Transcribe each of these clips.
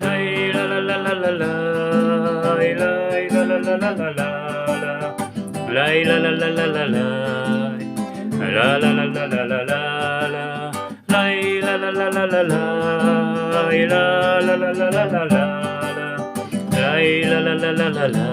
Laj, la, la, la, la, la, laj, laj, la, la, la, la, la, la, la. Laj, la, la, la, la, la. La, la, la, la, la, la, la, la. Laj, la, la, la, la, la. La, la, la, la, la, la, la, la. Laj, la, la, la, la, la.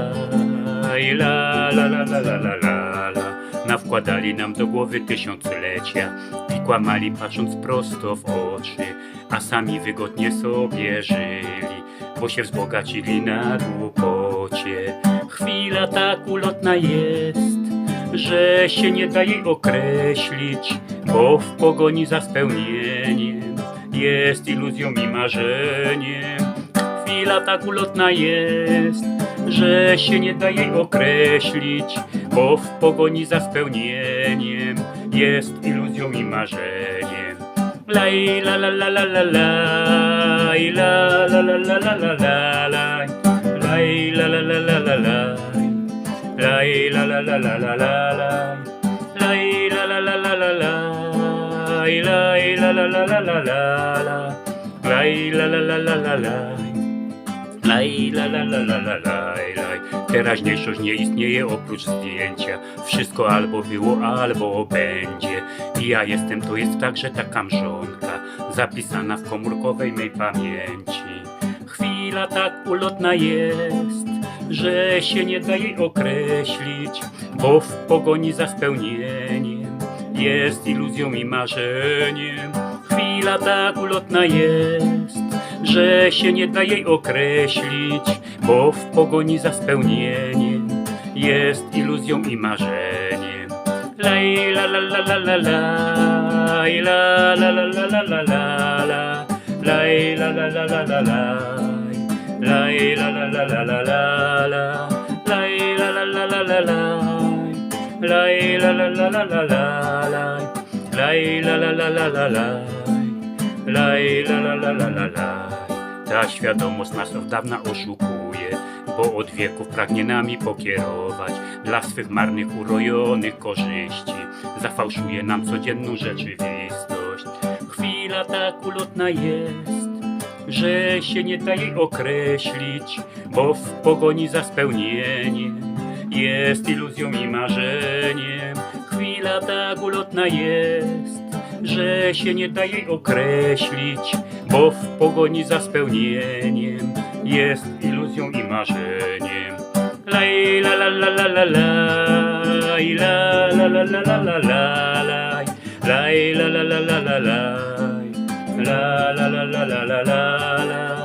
La, la, la, la, la, la, la, la. Nawkładali nam do głowy tysiąclecia i kłamali patrząc prosto w oczy, a sami wygodnie sobie żyli, bo się wzbogacili na głupocie. Chwila tak ulotna jest, że się nie da jej określić, bo w pogoni za spełnieniem jest iluzją i marzeniem. Chwila tak ulotna jest, że się nie da jej określić, bo w pogoni za spełnieniem jest iluzją i marzeniem. Laj, la, la, la, la, la, laj, la, la, la, la, la, la, la, laj, laj, la, la, la, la, la, laj, laj, la, la, la, la, la, la, laj, laj, la, la, la, la, la, laj, laj, la, la, la, la, la, la, la, laj, la, la, la, la, la, laj. Laj, la, la, la, la, la, laj, laj. Teraźniejszość nie istnieje oprócz zdjęcia. Wszystko albo było, albo będzie. I ja jestem, to jest także taka mrzonka, zapisana w komórkowej mej pamięci. Chwila tak ulotna jest, że się nie da jej określić, bo w pogoni za spełnieniem jest iluzją i marzeniem. Chwila tak ulotna jest, że się nie da jej określić, bo w pogoni za spełnieniem jest iluzją i marzeniem. Laj, la la la la la la, la la la la la la la, laj, la la la la la la, laj, la la la la la la la, laj, la la la la la la, laj, la la la la la la, laj, la la la la la la laj. La, la, la, la, la, la. Ta świadomość nas od dawna oszukuje, bo od wieków pragnie nami pokierować dla swych marnych, urojonych korzyści. Zafałszuje nam codzienną rzeczywistość. Chwila tak ulotna jest, że się nie da jej określić, bo w pogoni za spełnieniem jest iluzją i marzeniem. Chwila tak ulotna jest, że się nie da jej określić, bo w pogoni za spełnieniem jest iluzją i marzeniem. Laj, la la la la la laj, la la la la la la laj, laj, la la la la la laj, la la la la la la laj.